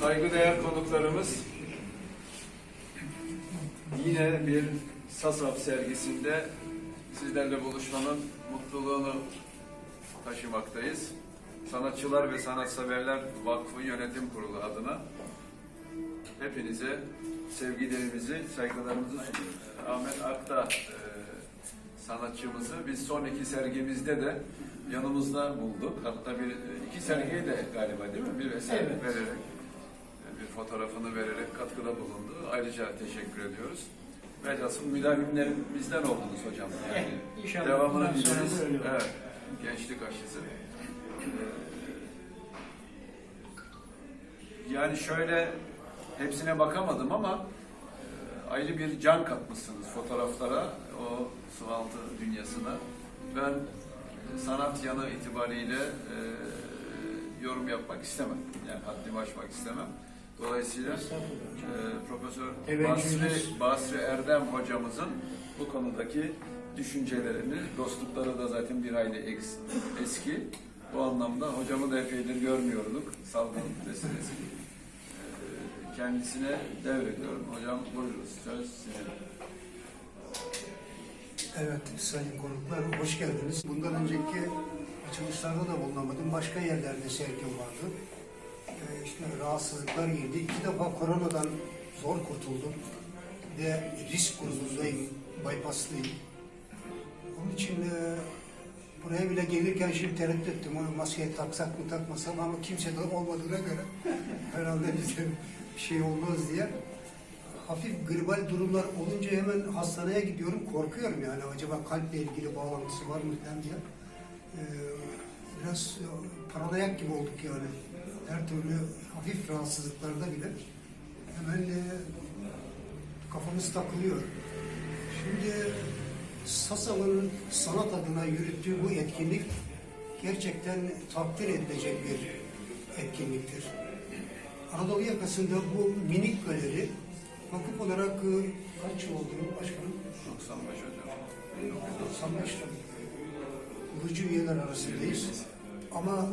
Saygıdeğer konuklarımız yine bir SASAP sergisinde sizlerle buluşmanın mutluluğunu taşımaktayız. Sanatçılar ve Sanatseverler Vakfı Yönetim Kurulu adına hepinize sevgilerimizi, saygılarımızı sunuyoruz. Ahmet Akta e, sanatçımızı biz sonraki sergimizde de yanımızda bulduk. Hatta bir iki sergiye de galiba değil mi? Bir eser Evet. vererek, fotoğrafını vererek katkıda bulundu. Ayrıca teşekkür ediyoruz. Velhasıl müdavimlerimizden oldunuz hocam. Yani Evet, inşallah devamını olur. Evet, gençlik aşısı. Ee, Yani şöyle hepsine bakamadım ama e, ayrı bir can katmışsınız fotoğraflara, o sualtı dünyasına. Ben sanat yanı itibariyle e, yorum yapmak istemem. Yani haddimi aşmak istemem. Dolayısıyla e, Profesör Basri, Basri Erdem hocamızın bu konudaki düşüncelerini, dostlukları da zaten bir hayli eks- eski. Bu anlamda hocamı da epeydir görmüyorduk salgın vesilesi. E, Kendisine devrediyorum. Hocam buyurun söz sizin. Evet sayın konuklar hoş geldiniz. Bundan önceki açılışlarda da bulunamadım. Başka yerlerde sergim vardı. Ee, işte rahatsızlıklar girdi. İki defa koronadan zor kurtuldum. Ve risk grubundayım. Bypasslıyım. Onun için e, buraya bile gelirken şimdi tereddüt ettim. Onu maskeyi taksak mı takmasam ama kimse de olmadığına göre herhalde bize bir şey olmaz diye hafif gribal durumlar olunca hemen hastaneye gidiyorum. Korkuyorum yani acaba kalple ilgili bağlantısı var mı falan diye. Ee, biraz e, paranoyak gibi olduk yani. Her türlü hafif rahatsızlıklarda bile hemen e, kafamız takılıyor. Şimdi Sasa'nın sanat adına yürüttüğü bu etkinlik gerçekten takdir edilecek bir etkinliktir. Anadolu yakasında bu minik galeri vakıf olarak e, kaç yıl oldu başkanım? 95 hocam. 95 tabii. Kurucu üyeler arasındayız. Ama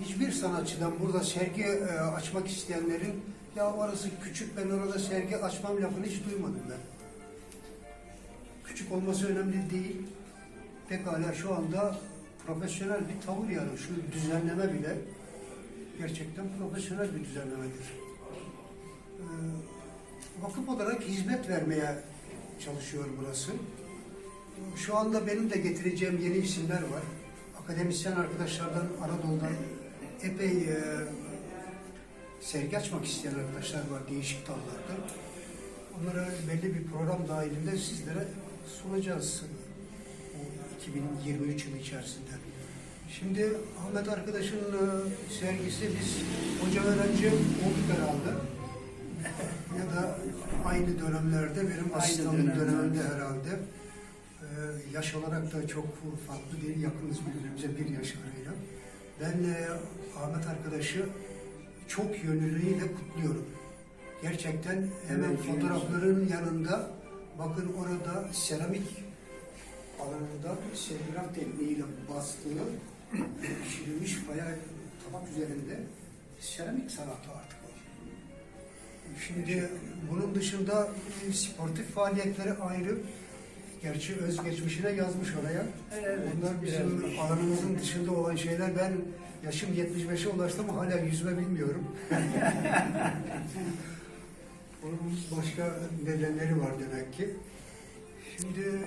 hiçbir sanatçıdan burada sergi e, açmak isteyenlerin ya orası küçük ben orada sergi açmam lafını hiç duymadım ben. Küçük olması önemli değil. Pekala şu anda profesyonel bir tavır yani şu düzenleme bile gerçekten profesyonel bir düzenlemedir. Ee, vakıf olarak hizmet vermeye çalışıyor burası. Şu anda benim de getireceğim yeni isimler var. Akademisyen arkadaşlardan, Anadolu'dan epey e, sergi açmak isteyen arkadaşlar var değişik dallarda. Onlara belli bir program dahilinde sizlere sunacağız bu 2023 yılı içerisinde. Şimdi Ahmet arkadaşın e, sergisi biz hoca öğrenci olduk herhalde. ya da aynı dönemlerde benim dönemlerde. döneminde herhalde. Ee, yaş olarak da çok farklı değil, yakınız birbirimize bir yaş arayla. Ben e, Ahmet arkadaşı çok yönlülüğüyle kutluyorum. Gerçekten hemen Evet, fotoğrafların yanında bakın orada seramik alanında serigraf tekniğiyle bastığı pişirilmiş faya tabak üzerinde seramik sanatı artık o. Şimdi bunun dışında sportif faaliyetleri ayrı. Gerçi özgeçmişine yazmış oraya. Evet, Bunlar bizim yazmış. alanımızın dışında olan şeyler. Ben yaşım 75'e ulaştım ama hala yüzme bilmiyorum. Onun başka nedenleri var demek ki. Şimdi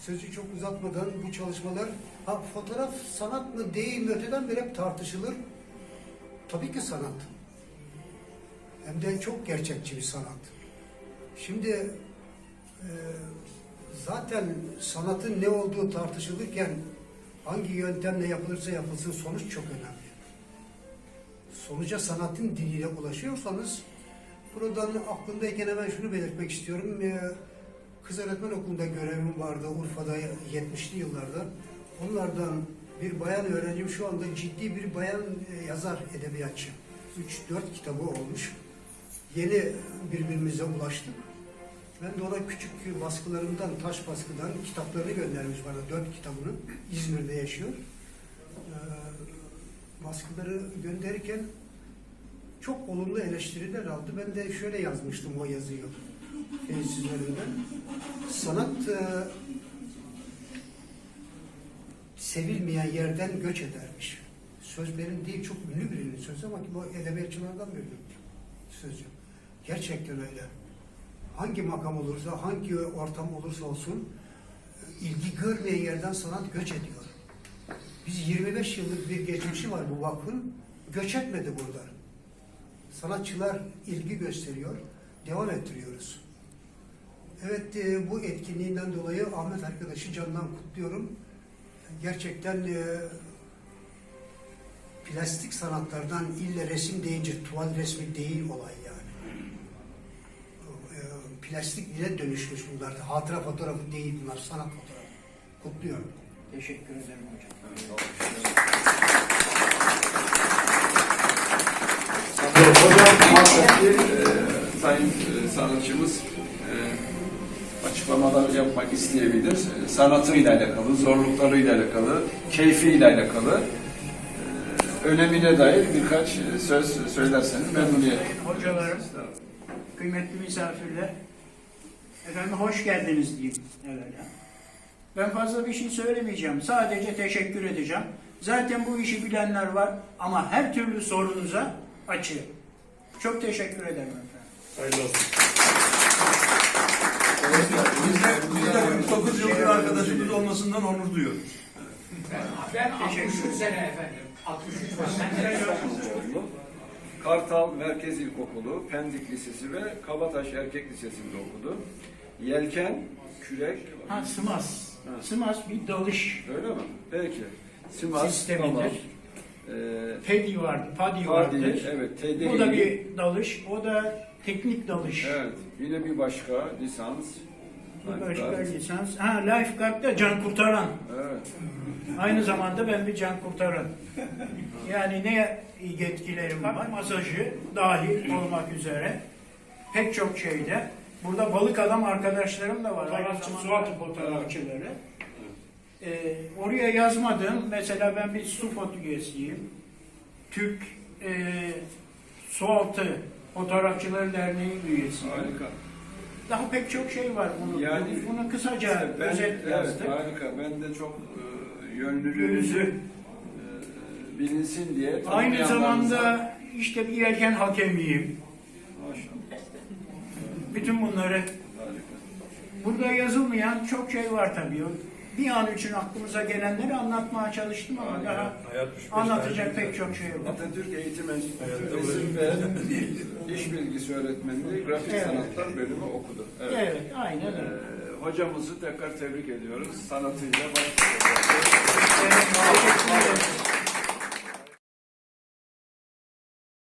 sözü çok uzatmadan bu çalışmalar ha, fotoğraf sanat mı değil mi öteden beri hep tartışılır. Tabii ki sanat. Hem de çok gerçekçi bir sanat. Şimdi e, zaten sanatın ne olduğu tartışılırken hangi yöntemle yapılırsa yapılsın sonuç çok önemli. Sonuca sanatın diliyle ulaşıyorsanız buradan aklımdayken hemen şunu belirtmek istiyorum. E, Kız öğretmen okulunda görevim vardı Urfa'da 70'li yıllarda. Onlardan bir bayan öğrencim şu anda ciddi bir bayan e, yazar, edebiyatçı. 3-4 kitabı olmuş. Yeni birbirimize ulaştık. Ben de ona küçük baskılarımdan, taş baskıdan kitaplarını göndermiş bana, dört kitabını. İzmir'de yaşıyor. Ee, baskıları gönderirken çok olumlu eleştiriler aldı. Ben de şöyle yazmıştım o yazıyı üzerinden. Sanat e, sevilmeyen yerden göç edermiş. Söz benim değil, çok ünlü birinin sözü ama bu edebiyatçılardan bir sözü. Gerçekten öyle. Hangi makam olursa, hangi ortam olursa olsun e, ilgi görmeyen yerden sanat göç ediyor. Biz 25 yıllık bir geçmişi var bu vakfın. Göç etmedi burada. Sanatçılar ilgi gösteriyor. Devam ettiriyoruz. Evet e, bu etkinliğinden dolayı Ahmet arkadaşı candan kutluyorum. Gerçekten e, plastik sanatlardan ille resim deyince tuval resmi değil olay plastik bile dönüşmüş bunlar. Hatıra fotoğrafı değil bunlar, sanat fotoğrafı. Kutluyorum. Teşekkür ederim hocam. Hocam muhakkak ki e, sayın e, sanatçımız e, açıklamalar yapmak isteyebilir. E, sanatıyla alakalı, zorluklarıyla alakalı, keyfiyle alakalı e, önemine dair birkaç e, söz söylerseniz memnuniyet. Sayın hocalarım, kıymetli misafirler, efendim hoş geldiniz diyeyim evvela. Ben fazla bir şey söylemeyeceğim. Sadece teşekkür edeceğim. Zaten bu işi bilenler var ama her türlü sorunuza açığım. Çok teşekkür ederim efendim. Biz de, biz de 49 yıllık arkadaşımız olmasından onur duyuyoruz. Ben Teşekkür 63 sene efendim. 63 sene. Kartal Merkez İlkokulu, Pendik Lisesi ve Kabataş Erkek Lisesi'nde okudu. Yelken, kürek, Ha SMAS. SMAS bir dalış öyle mi? Peki. Simas, Sistemidir. tamam. Ee, PEDI vardı, PADI Hadi, vardır. evet, TDİ. Bu da bir dalış, o da teknik dalış. Evet, yine bir başka lisans. Bir başka Lifeguard. lisans. Ha, lifeguard da can kurtaran. Evet, Aynı zamanda ben bir can kurtaran. Yani ne yetkilerim var? Masajı dahil olmak üzere pek çok şeyde. Burada balık adam arkadaşlarım da var. Fotoğrafçı, su altı fotoğrafçıları. Ee, oraya yazmadım. Mesela ben bir su fotoğrafçısıyım. Türk e, Sualtı Fotoğrafçıları Derneği üyesiyim. harika. Daha pek çok şey var. Bunu, Yani- bunu kısaca ben, özet evet, yazdık. harika. Ben de çok e, yönlülüğünüzü bilinsin diye. Aynı zamanda işte bir yelken hakemiyim. Maşallah, Bütün bunları burada yazılmayan çok şey var tabii. Bir an için aklımıza gelenleri anlatmaya çalıştım ama Harika. daha Hayat 35 anlatacak pek çok şey yok. Atatürk Eğitim Enstitüsü ve İş Bilgisi Öğretmenliği Grafik Evet. Sanatlar bölümü okudu. Evet. Evet, aynen öyle. Ee, hocamızı tekrar tebrik ediyoruz. Sanatıyla başlıyor. Evet, teşekkür